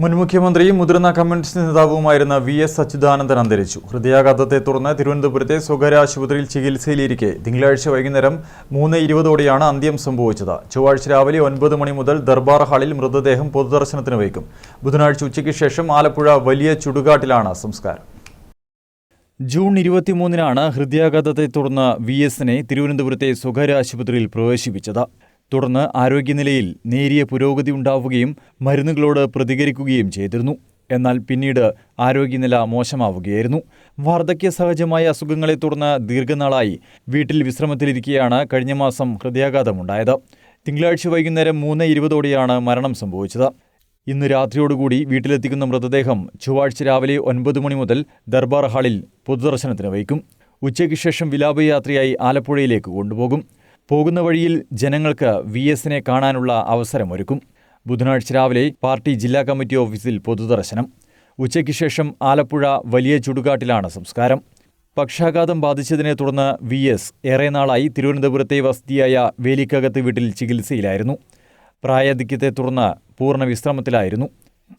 മുൻ മുഖ്യമന്ത്രിയും മുതിർന്ന കമ്മ്യൂണിസ്റ്റ് നേതാവുമായിരുന്ന വി എസ് അച്യുതാനന്ദൻ അന്തരിച്ചു. ഹൃദയാഘാതത്തെ തുടർന്ന് തിരുവനന്തപുരത്തെ സ്വകാര്യ ആശുപത്രിയിൽ ചികിത്സയിലിരിക്കെ. തിങ്കളാഴ്ച വൈകുന്നേരം മൂന്ന് ഇരുപതോടെയാണ് അന്ത്യം സംഭവിച്ചത്. ചൊവ്വാഴ്ച രാവിലെ ഒൻപത് മണി മുതൽ ദർബാർ ഹാളിൽ മൃതദേഹം പൊതുദർശനത്തിന് വയ്ക്കും. ബുധനാഴ്ച ഉച്ചയ്ക്ക് ശേഷം ആലപ്പുഴ വലിയ ചുടുകാട്ടിലാണ് സംസ്കാരം. ജൂൺ ഇരുപത്തിമൂന്നിനാണ് ഹൃദയാഘാതത്തെ തുടർന്ന് വി എസിനെ തിരുവനന്തപുരത്തെ സ്വകാര്യ ആശുപത്രിയിൽ പ്രവേശിപ്പിച്ചത്. തുടർന്ന് ആരോഗ്യനിലയിൽ നേരിയ പുരോഗതി ഉണ്ടാവുകയും മരുന്നുകളോട് പ്രതികരിക്കുകയും ചെയ്തിരുന്നു. എന്നാൽ പിന്നീട് ആരോഗ്യനില മോശമാവുകയായിരുന്നു. വാർദ്ധക്യ സഹജമായ അസുഖങ്ങളെ തുടർന്ന് ദീർഘനാളായി വീട്ടിൽ വിശ്രമത്തിലിരിക്കെയാണ് കഴിഞ്ഞ മാസം ഹൃദയാഘാതമുണ്ടായത്. തിങ്കളാഴ്ച വൈകുന്നേരം മൂന്ന് ഇരുപതോടെയാണ് മരണം സംഭവിച്ചത്. ഇന്ന് രാത്രിയോടുകൂടി വീട്ടിലെത്തിക്കുന്ന മൃതദേഹം ചൊവ്വാഴ്ച രാവിലെ ഒൻപത് മണി മുതൽ ദർബാർ ഹാളിൽ പൊതുദർശനത്തിന് വയ്ക്കും. ഉച്ചയ്ക്ക് ശേഷം വിലാപയാത്രയായി ആലപ്പുഴയിലേക്ക് കൊണ്ടുപോകും. പോകുന്ന വഴിയിൽ ജനങ്ങൾക്ക് വി എസിനെ കാണാനുള്ള അവസരമൊരുക്കും. ബുധനാഴ്ച രാവിലെ പാർട്ടി ജില്ലാ കമ്മിറ്റി ഓഫീസിൽ പൊതുദർശനം. ഉച്ചയ്ക്ക് ശേഷം ആലപ്പുഴ വലിയ ചുടുകാട്ടിലാണ് സംസ്കാരം. പക്ഷാഘാതം ബാധിച്ചതിനെ തുടർന്ന് വി എസ് ഏറെ നാളായി തിരുവനന്തപുരത്തെ വസതിയായ വേലിക്കകത്ത് വീട്ടിൽ ചികിത്സയിലായിരുന്നു. പ്രായാധിക്യത്തെ തുടർന്ന് പൂർണ വിശ്രമത്തിലായിരുന്നു.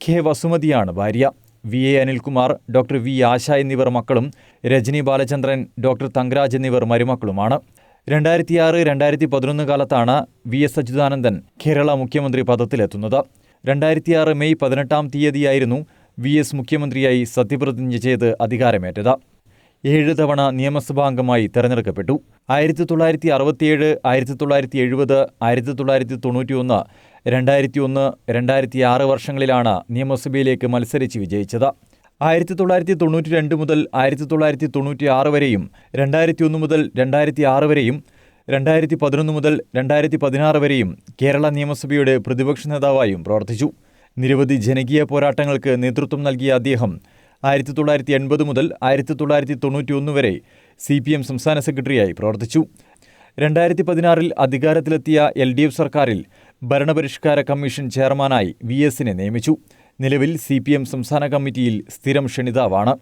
കെ വസുമതിയാണ് ഭാര്യ. V A Anilkumar doctor V Asha എന്നിവർ മക്കളും രജനി ബാലചന്ദ്രൻ ഡോക്ടർ തങ്കരാജ് എന്നിവർ മരുമക്കളുമാണ്. രണ്ടായിരത്തിയാറ് രണ്ടായിരത്തി പതിനൊന്ന് കാലത്താണ് വി എസ് അച്യുതാനന്ദൻ കേരള മുഖ്യമന്ത്രി പദത്തിലെത്തുന്നത്. രണ്ടായിരത്തിയാറ് മെയ് പതിനെട്ടാം തീയതിയായിരുന്നു വി എസ് മുഖ്യമന്ത്രിയായി സത്യപ്രതിജ്ഞ ചെയ്ത് അധികാരമേറ്റത്. ഏഴ് തവണ നിയമസഭാംഗമായി തെരഞ്ഞെടുക്കപ്പെട്ടു. ആയിരത്തി തൊള്ളായിരത്തി അറുപത്തിയേഴ് ആയിരത്തി തൊള്ളായിരത്തി എഴുപത് ആയിരത്തി തൊള്ളായിരത്തി തൊണ്ണൂറ്റിയൊന്ന് രണ്ടായിരത്തി ഒന്ന് രണ്ടായിരത്തി ആറ് വർഷങ്ങളിലാണ് നിയമസഭയിലേക്ക് മത്സരിച്ച് വിജയിച്ചത്. ആയിരത്തി തൊള്ളായിരത്തി തൊണ്ണൂറ്റി രണ്ട് മുതൽ ആയിരത്തി തൊള്ളായിരത്തി തൊണ്ണൂറ്റി ആറ് വരെയും രണ്ടായിരത്തി ഒന്ന് മുതൽ രണ്ടായിരത്തി ആറ് വരെയും രണ്ടായിരത്തി പതിനൊന്ന് മുതൽ രണ്ടായിരത്തി പതിനാറ് വരെയും കേരള നിയമസഭയുടെ പ്രതിപക്ഷ നേതാവായും പ്രവർത്തിച്ചു. നിരവധി ജനകീയ പോരാട്ടങ്ങൾക്ക് നേതൃത്വം നൽകിയ അദ്ദേഹം ആയിരത്തി തൊള്ളായിരത്തി എൺപത് മുതൽ ആയിരത്തി തൊള്ളായിരത്തി തൊണ്ണൂറ്റി ഒന്ന് വരെ സി പി എം സംസ്ഥാന സെക്രട്ടറിയായി പ്രവർത്തിച്ചു. രണ്ടായിരത്തി പതിനാറിൽ അധികാരത്തിലെത്തിയ എൽ ഡി എഫ് സർക്കാരിൽ ഭരണപരിഷ്കാര കമ്മീഷൻ ചെയർമാനായി വി എസിനെ നിയമിച്ചു. നിലവിൽ സി പി എം സംസ്ഥാന കമ്മിറ്റിയിൽ സ്ഥിരം ക്ഷണിതാവാണ്.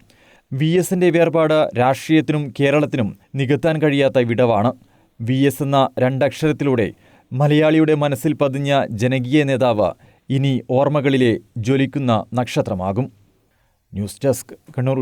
വി എസിന്റെ വേർപാട് രാഷ്ട്രീയത്തിനും കേരളത്തിനും നികത്താൻ കഴിയാത്ത വിടവാണ്. വി എസ് എന്ന രണ്ടക്ഷരത്തിലൂടെ മലയാളിയുടെ മനസ്സിൽ പതിഞ്ഞ ജനകീയ നേതാവ് ഇനി ഓർമ്മകളിലെ ജ്വലിക്കുന്ന നക്ഷത്രമാകും. News desk Kannur